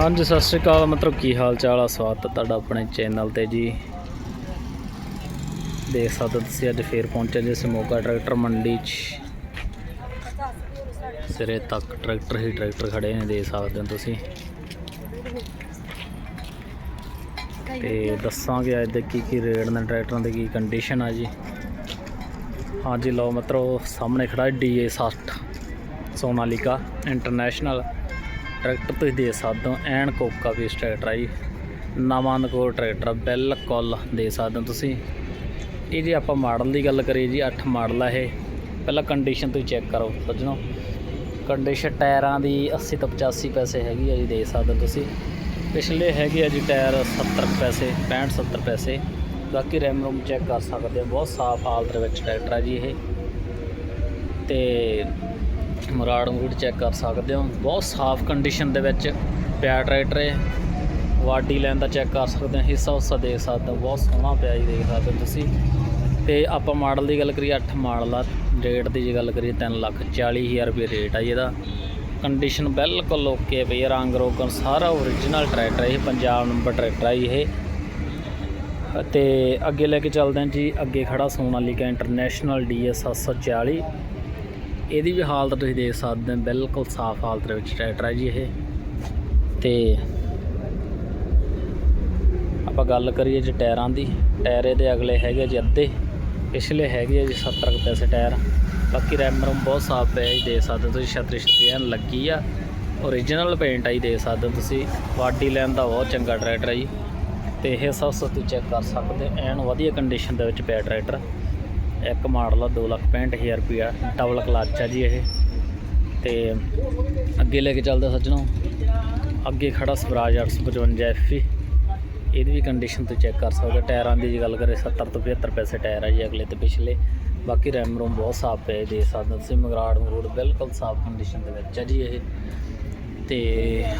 ਹਾਂਜੀ, ਸਤਿ ਸ਼੍ਰੀ ਅਕਾਲ। ਮਤਲਬ ਕੀ ਹਾਲ ਚਾਲ ਆ? ਸਵਾਗਤ ਤੁਹਾਡਾ ਆਪਣੇ ਚੈਨਲ ਤੇ ਜੀ। ਦੇਖ ਸਕਦੇ ਹੋ ਤੁਸੀਂ, ਅੱਜ ਫੇਰ ਪਹੁੰਚੇ ਜੇ ਸਮੋਗਾ ਟਰੈਕਟਰ ਮੰਡੀ 'ਚ। ਸਿਰੇ ਤੱਕ ਟਰੈਕਟਰ ਹੀ ਟਰੈਕਟਰ ਖੜੇ ਨੇ, ਦੇਖ ਸਕਦੇ ਹੋ ਤੁਸੀਂ। ਤੇ ਦੱਸਾਂਗੇ ਅੱਜ ਦੇ ਕੀ ਕੀ ਰੇਟ ਨੇ ਟਰੈਕਟਰਾਂ ਦੀ, ਕੀ ਕੰਡੀਸ਼ਨ ਆ ਜੀ। ਹਾਂਜੀ, ਲਓ ਮਤਲਬ ਸਾਹਮਣੇ ਖੜਾ ਡੀਏ 60 ਸੋਨਾਲੀਕਾ ਇੰਟਰਨੈਸ਼ਨਲ। ਟਰੈਕਟਰ ਤੁਸੀਂ ਦੇ ਸਕਦੇ ਹੋ ਐਨ ਕੋਕਾ ਵੀ ਟਰੈਕਟਰ ਆ ਜੀ। ਨਵਾਂ ਨਕੋਰ ਟਰੈਕਟਰ ਆ, ਬਿਲਕੁਲ ਦੇ ਸਕਦੇ ਹੋ ਤੁਸੀਂ। ਇਹ ਜੇ ਆਪਾਂ ਮਾਡਲ ਦੀ ਗੱਲ ਕਰੀਏ ਜੀ 8 ਮਾਡਲ ਆ ਇਹ। ਪਹਿਲਾਂ ਕੰਡੀਸ਼ਨ ਤੁਸੀਂ ਚੈੱਕ ਕਰੋ ਸੱਜਣੋ। ਕੰਡੀਸ਼ਨ ਟਾਇਰਾਂ ਦੀ 80 ਤੋਂ 85 ਪੈਸੇ ਹੈਗੀ ਆ ਜੀ ਦੇ ਸਕਦੇ ਹੋ ਤੁਸੀਂ। ਪਿਛਲੇ ਹੈਗੇ ਆ ਜੀ ਟਾਇਰ 70 ਕੁ ਪੈਸੇ 65 70 ਪੈਸੇ। ਬਾਕੀ ਰੈਮ ਰੂਮ ਚੈੱਕ ਕਰ ਸਕਦੇ ਹੋ ਬਹੁਤ ਸਾਫ਼ ਹਾਲਤ ਵਿੱਚ ਟਰੈਕਟਰ ਆ ਜੀ ਇਹ। ਤੇ ਮਰਾੜ ਮਰੂੜ ਚੈੱਕ ਕਰ ਸਕਦੇ ਹੋ। ਬਹੁਤ ਸਾਫ਼ ਕੰਡੀਸ਼ਨ ਦੇ ਵਿੱਚ ਪਿਆ ਟਰੈਕਟਰ ਹੈ। ਵਾਡੀ ਲੈਣ ਦਾ ਚੈੱਕ ਕਰ ਸਕਦੇ ਹੋ। ਹਿੱਸਾ ਹੁੱਸਾ ਦੇਖ ਸਕਦੇ ਹੋ। ਬਹੁਤ ਸੋਹਣਾ ਪਿਆ ਜੀ ਦੇਖ ਸਕਦੇ ਹੋ ਤੁਸੀਂ। ਤੇ ਆਪਾਂ ਮਾਡਲ ਦੀ ਗੱਲ ਕਰੀਏ 8 ਮਾਡਲ ਆ। ਰੇਟ ਦੀ ਜੇ ਗੱਲ ਕਰੀਏ 3 ਲੱਖ 40 ਹਜ਼ਾਰ ਰੁਪਏ ਰੇਟ ਆ ਜੀ ਇਹਦਾ। ਕੰਡੀਸ਼ਨ ਬਿਲਕੁਲ ਓਕੇ ਪਈ ਹੈ ਰੰਗ ਰੋਗਨ ਸਾਰਾ ਓਰੀਜਨਲ ਟਰੈਕਟਰ ਇਹ। ਪੰਜਾਬ ਨੰਬਰ ਟਰੈਕਟਰ ਆ ਜੀ ਇਹ। ਤੇ ਅੱਗੇ ਲੈ ਕੇ ਚੱਲਦੇ ਹਾਂ ਜੀ। ਅੱਗੇ ਖੜਾ ਸੋਨਾਲੀਕਾ ਇੰਟਰਨੈਸ਼ਨਲ ਡੀਐਸ 740 ਇਹਦੀ ਵੀ ਹਾਲਤ ਤੁਸੀਂ ਦੇਖ ਸਕਦੇ ਹੋ ਬਿਲਕੁਲ ਸਾਫ਼ ਹਾਲਤ ਦੇ ਵਿੱਚ ਟਰੈਕਟਰ ਹੈ ਜੀ ਇਹ। ਤੇ ਆਪਾਂ ਗੱਲ ਕਰੀਏ ਜੀ ਟਾਇਰਾਂ ਦੀ। ਟਾਇਰੇ ਦੇ ਅਗਲੇ ਹੈਗੇ ਜੀ ਅੱਧੇ ਪਿਛਲੇ ਹੈਗੇ ਆ ਜੀ 70 ਕੁ ਪੈਸੇ ਟਾਇਰ। ਬਾਕੀ ਰੈਮ ਰੂਮ ਬਹੁਤ ਸਾਫ਼ ਪਿਆ ਜੀ ਦੇਖ ਸਕਦੇ ਹੋ ਤੁਸੀਂ ਛਤਰੀ ਛਤਰੀ ਐਨ ਲੱਗੀ ਆ। ਓਰੀਜਨਲ ਪੇਂਟ ਆ ਜੀ ਦੇਖ ਸਕਦੇ ਹੋ ਤੁਸੀਂ ਬਾਡੀ ਲੈਣ ਦਾ ਬਹੁਤ ਚੰਗਾ ਟਰੈਕਟਰ ਹੈ ਜੀ। ਤੇ ਇਹ ਸਭ ਤੁਸੀਂ ਚੈੱਕ ਕਰ ਸਕਦੇ ਹੋ, ਐਨ ਵਧੀਆ ਕੰਡੀਸ਼ਨ ਦੇ ਵਿੱਚ ਪਿਆ ਟਰੈਕਟਰ। ਇੱਕ ਮਾਡਲ ਆ 265000 ਰੁਪਿਆ ਡਬਲ ਕਲਚ ਆ ਜੀ ਇਹ। ਤੇ ਅੱਗੇ ਲੈ ਕੇ ਚੱਲਦਾ ਹਾਂ ਸੱਜਣੋ। ਅੱਗੇ ਖੜਾ ਸਵਰਾਜ 855 ਐਫ ਇਹਦੀ ਵੀ ਕੰਡੀਸ਼ਨ ਤੋਂ ਚੈੱਕ ਕਰ ਸਕਦੇ ਹੋ। ਟਾਇਰਾਂ ਦੀ ਜੇ ਗੱਲ ਕਰੇ 70 ਤੋਂ 75 ਪੈਸੇ ਟਾਇਰ ਆ ਜੀ ਅਗਲੇ ਤੇ ਪਿਛਲੇ। ਬਾਕੀ ਰੈਮ ਰੂਮ ਬਹੁਤ ਸਾਫ਼ ਪਏ ਦੇ ਸਕਦੇ ਹੋ ਤੁਸੀਂ, ਮਗਰਾੜ ਮਗਰੂੜ ਬਿਲਕੁਲ ਸਾਫ਼ ਕੰਡੀਸ਼ਨ ਦੇ ਵਿੱਚ ਆ ਜੀ ਇਹ। ਤੇ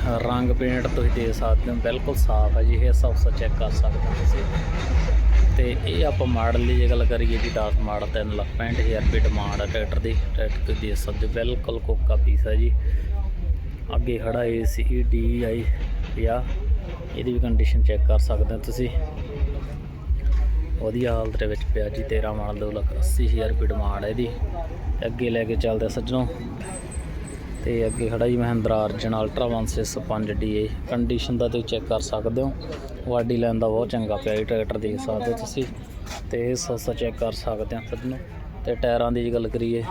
ਰੰਗ ਪੇਂਟ ਤੁਸੀਂ ਦੇ ਸਕਦੇ ਹੋ, ਬਿਲਕੁਲ ਸਾਫ਼ ਹੈ ਜੀ, ਇਹ ਸਭ ਕੁਛ ਚੈੱਕ ਕਰ ਸਕਦੇ ਹੋ ਤੁਸੀਂ। ਤੇ ਇਹ ਆਪਾਂ ਮਾਡਲ ਦੀ ਜੇ ਗੱਲ ਕਰੀਏ ਜੀ 10 ਮਾਡਲ 3 ਲੱਖ 65000 ਰੁਪਏ ਡਿਮਾਂਡ ਆ ਟਰੈਕਟਰ ਦੀ ਟਰੈਕਟਰ ਤੁਸੀਂ ਦੇ ਸਕਦੇ ਬਿਲਕੁਲ ਕੋਕਾ ਪੀਸ ਹੈ ਜੀ। ਅੱਗੇ ਖੜਾ ਏ ਸੀ ਡੀ ਆਈ 50 ਇਹਦੀ ਵੀ ਕੰਡੀਸ਼ਨ ਚੈੱਕ ਕਰ ਸਕਦੇ ਹੋ ਤੁਸੀਂ। ਵਧੀਆ ਹਾਲਤ ਦੇ ਵਿੱਚ ਪਿਆ ਜੀ 13 ਮਾਡਲ 2 ਲੱਖ 80000 ਰੁਪਏ ਡਿਮਾਂਡ ਹੈ ਇਹਦੀ। ਅੱਗੇ ਲੈ ਕੇ ਚੱਲਦੇ ਹਾਂ ਸੱਜਣੋ। ਤੇ ਅੱਗੇ ਖੜਾ ਜੀ Mahindra Arjun ultra 165 DA condition ਦਾ ਤੁਸੀਂ ਚੈੱਕ ਕਰ ਸਕਦੇ ਹੋ। ਵਾਡੀ ਲੈਣ ਦਾ ਬਹੁਤ ਚੰਗਾ ਪਿਆ ਜੀ, ਟਰੈਕਟਰ ਦੇਖ ਸਕਦੇ ਹੋ ਤੁਸੀਂ। ਤੇ ਇਹ ਸਸਤਾ ਚੈੱਕ ਕਰ ਸਕਦੇ ਹੋ ਨੂੰ। ਤੇ ਟਾਇਰਾਂ ਦੀ ਜੇ ਗੱਲ ਕਰੀਏ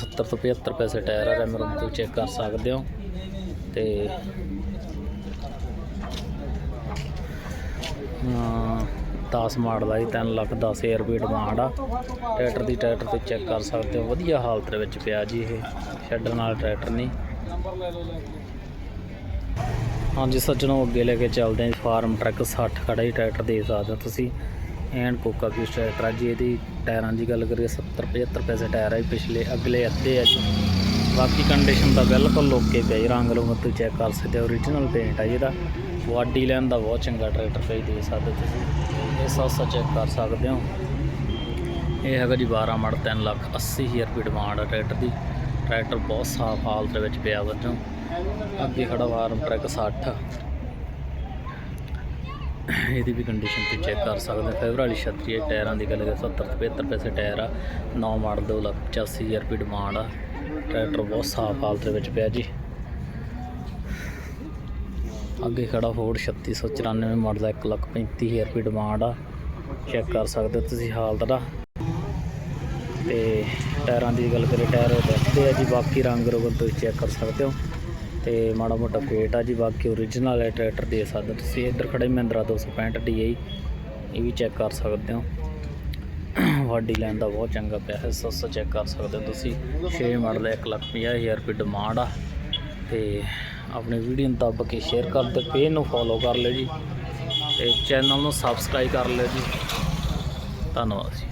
70 ਤੋਂ 75 ਪੈਸੇ ਟਾਇਰ ਆ, ਰੈਮ ਰੂਮ ਤੁਸੀਂ ਚੈੱਕ ਕਰ ਸਕਦੇ ਹੋ। ਤੇ ਹਾਂ 10 ਮਾਡਲ ਆ ਜੀ 3 ਲੱਖ 10000 ਰੁਪਏ ਡਿਮਾਂਡ ਆ। ਟਰੈਕਟਰ ਦੀ ਟਰੈਕਟਰ ਤੇ ਚੈੱਕ ਕਰ ਸਕਦੇ ਹੋ, ਵਧੀਆ ਹਾਲਤ ਦੇ ਵਿੱਚ ਪਿਆ ਜੀ ਇਹ, ਛੱਡਣ ਨਾਲ ਟਰੈਕਟਰ ਨਹੀਂ। ਹਾਂਜੀ ਸੱਜਣੋ, ਅੱਗੇ ਲੈ ਕੇ ਚੱਲਦੇ ਹਾਂ ਜੀ, ਫਾਰਮ ਟਰੱਕ 60 ਖੜਾ ਹੀ ਟਰੈਕਟਰ ਦੇ ਸਕਦੇ ਹੋ ਤੁਸੀਂ। ਐਂਡ ਕੋਕਾ ਵੀ ਟਰੈਕਟਰ ਆ ਜੀ, ਇਹਦੀ ਟਾਇਰਾਂ ਦੀ ਗੱਲ ਕਰੀਏ 70 75 ਪੈਸੇ ਟਾਇਰ ਆ ਜੀ, ਪਿਛਲੇ ਅਗਲੇ ਅੱਧੇ ਆ ਜੀ। ਬਾਕੀ ਕੰਡੀਸ਼ਨ ਦਾ ਬਿਲਕੁਲ ਲੋਕੇ ਪਿਆ ਜੀ, ਰੰਗ ਰੂਪ ਤੁਸੀਂ ਚੈੱਕ ਕਰ ਸਕਦੇ ਹੋ ਓਰੀਜਨਲ ਪੇਂਟ ਆ ਜੀ ਇਹਦਾ। ਵਾਡੀ ਲੈਣ ਦਾ ਬਹੁਤ ਚੰਗਾ ਟਰੈਕਟਰ ਪਈ ਦੇ ਸਕਦੇ ਹੋ ਤੁਸੀਂ। ਇਹ ਸੌਸਾ ਚੈੱਕ ਕਰ ਸਕਦੇ ਹੋ। ਇਹ ਹੈਗਾ ਜੀ 12 ਮੜ 3 ਲੱਖ 80 ਹਜ਼ਾਰ ਰੁਪਏ ਡਿਮਾਂਡ ਆ ਟਰੈਕਟਰ ਦੀ। ਟਰੈਕਟਰ ਬਹੁਤ ਸਾਫ਼ ਹਾਲਤ ਦੇ ਵਿੱਚ ਪਿਆ ਵੱਜੋਂ। ਅੱਗੇ ਖੜਾ ਵਾਰਮ ਟਰੱਕ 60 ਇਹਦੀ ਵੀ ਕੰਡੀਸ਼ਨ ਤੇ ਚੈੱਕ ਕਰ ਸਕਦੇ ਹੋ। ਫੇਵਰ ਵਾਲੀ ਛਤਰੀ ਹੈ ਟਾਇਰਾਂ ਦੀ ਗੱਲ ਕਰੀਏ 70 ਤੋਂ 75 ਪੈਸੇ ਟਾਇਰ ਆ। 9 ਮਾਡਲ 2 ਲੱਖ 85 ਹਜ਼ਾਰ ਰੁਪਏ ਡਿਮਾਂਡ ਆ। ਟਰੈਕਟਰ ਬਹੁਤ ਸਾਫ਼ ਹਾਲਤ ਦੇ ਵਿੱਚ ਪਿਆ ਜੀ। ਅੱਗੇ ਖੜਾ ਫੋਰਡ 3694 ਮਾਡਲ ਦਾ 1 ਲੱਖ 35 ਹਜ਼ਾਰ ਰੁਪਏ ਡਿਮਾਂਡ ਆ। ਚੈੱਕ ਕਰ ਸਕਦੇ ਹੋ ਤੁਸੀਂ ਹਾਲਤ ਦਾ। ਤੇ ਟਾਇਰਾਂ ਦੀ ਗੱਲ ਕਰੀਏ, ਟਾਇਰ ਦੱਸਦੇ ਆ ਜੀ, ਬਾਕੀ ਰੰਗ ਰੋਗਨ ਤੁਸੀਂ ਚੈੱਕ ਕਰ ਸਕਦੇ ਹੋ। ਤੇ ਮਾੜਾ ਮੋਟਾ ਪੇਟ ਆ ਜੀ, ਬਾਕੀ ਓਰੀਜਨਲ ਹੈ ਟਰੈਕਟਰ ਦੇ ਸਕਦੇ ਹੋ ਤੁਸੀਂ। ਇੱਧਰ ਖੜੇ ਮਹਿੰਦਰਾ 265 DI ਇਹ ਵੀ ਚੈੱਕ ਕਰ ਸਕਦੇ ਹੋ। ਵਾਡੀ ਲੈਣ ਦਾ ਬਹੁਤ ਚੰਗਾ ਪਿਆ ਹੈ ਸੱਸ ਚੈੱਕ ਕਰ ਸਕਦੇ ਹੋ ਤੁਸੀਂ। 6 ਮਾਡਲ 1 ਲੱਖ 50 ਹਜ਼ਾਰ ਰੁਪਏ ਡਿਮਾਂਡ ਆ। ਤੇ ਆਪਣੀ ਵੀਡੀਓ ਨੂੰ ਦੱਬ ਕੇ ਸ਼ੇਅਰ ਕਰ ਦਿਓ ਪੇਜ ਨੂੰ ਫੋਲੋ ਕਰ ਲਿਓ ਜੀ ਤੇ ਚੈਨਲ ਨੂੰ ਸਬਸਕ੍ਰਾਈਬ ਕਰ ਲਿਓ ਜੀ। ਧੰਨਵਾਦ ਜੀ।